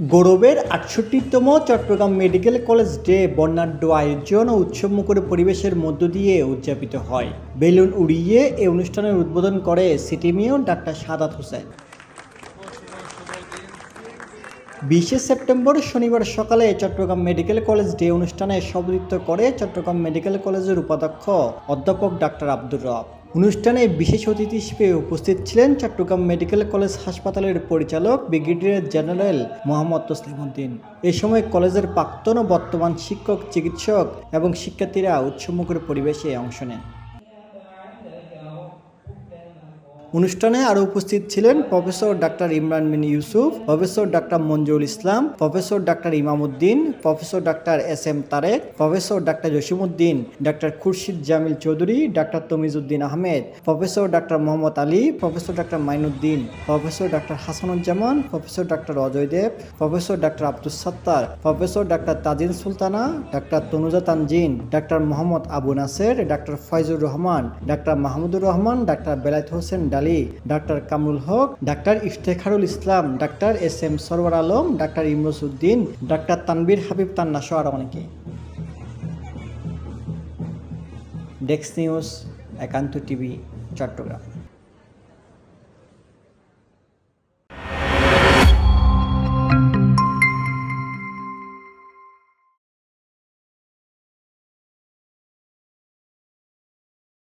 গৌরবের আটষট্টিতম Chattogram medical college day বর্ণাঢ্য আয়োজন ও উৎসবমুখর পরিবেশের মধ্য দিয়ে উদযাপিত হয়। বেলুন উড়িয়ে এই অনুষ্ঠানের উদ্বোধন করে city mayor doctor Sadat Hossain. বিশে সেপ্টেম্বর শনিবার সকালে চট্টগ্রাম মেডিকেল কলেজ ডে অনুষ্ঠানে সভাপতিত্ব করে চট্টগ্রাম মেডিকেল কলেজের উপাধ্যক্ষ অধ্যাপক ডাক্তার আব্দুর রব। অনুষ্ঠানে বিশেষ অতিথি হিসেবে উপস্থিত ছিলেন চট্টগ্রাম মেডিকেল কলেজ হাসপাতালের পরিচালক ব্রিগেডিয়ার জেনারেল মোহাম্মদ তসলিম উদ্দিন। এ সময় কলেজের প্রাক্তন ও বর্তমান শিক্ষক, চিকিৎসক এবং শিক্ষার্থীরা উৎসমুখের পরিবেশে অংশ নেন। অনুষ্ঠানে আরও উপস্থিত ছিলেন professor doctor Imran Bin Yusuf professor doctor Manjurul Islam professor ডাক্তার Imamuddin professor doctor S M Tarek professor doctor Jasimuddin doctor Khurshid Jamil Chowdhury doctor Tamizuddin Ahmed professor doctor Mohammad Ali professor doctor Mainuddin professor doctor Hasanuzzaman professor doctor Ajay দেব professor doctor Abdul Sattar professor doctor Tajin Sultana doctor Tanuja Tanjin doctor Mohammad Abu Naser doctor Foyzur Rahman doctor Mahmudur Rahman ডাক্তার বেলায়েত হোসেন ডালি doctor Kamrul Haque, doctor Iftekharul Islam, doctor S M Sarwar Alam, doctor Imrus Uddin, doctor Tanvir Habib Tanna সহ আরও অনেকে। ডেক্স news, একান্ত TV, Chittagong.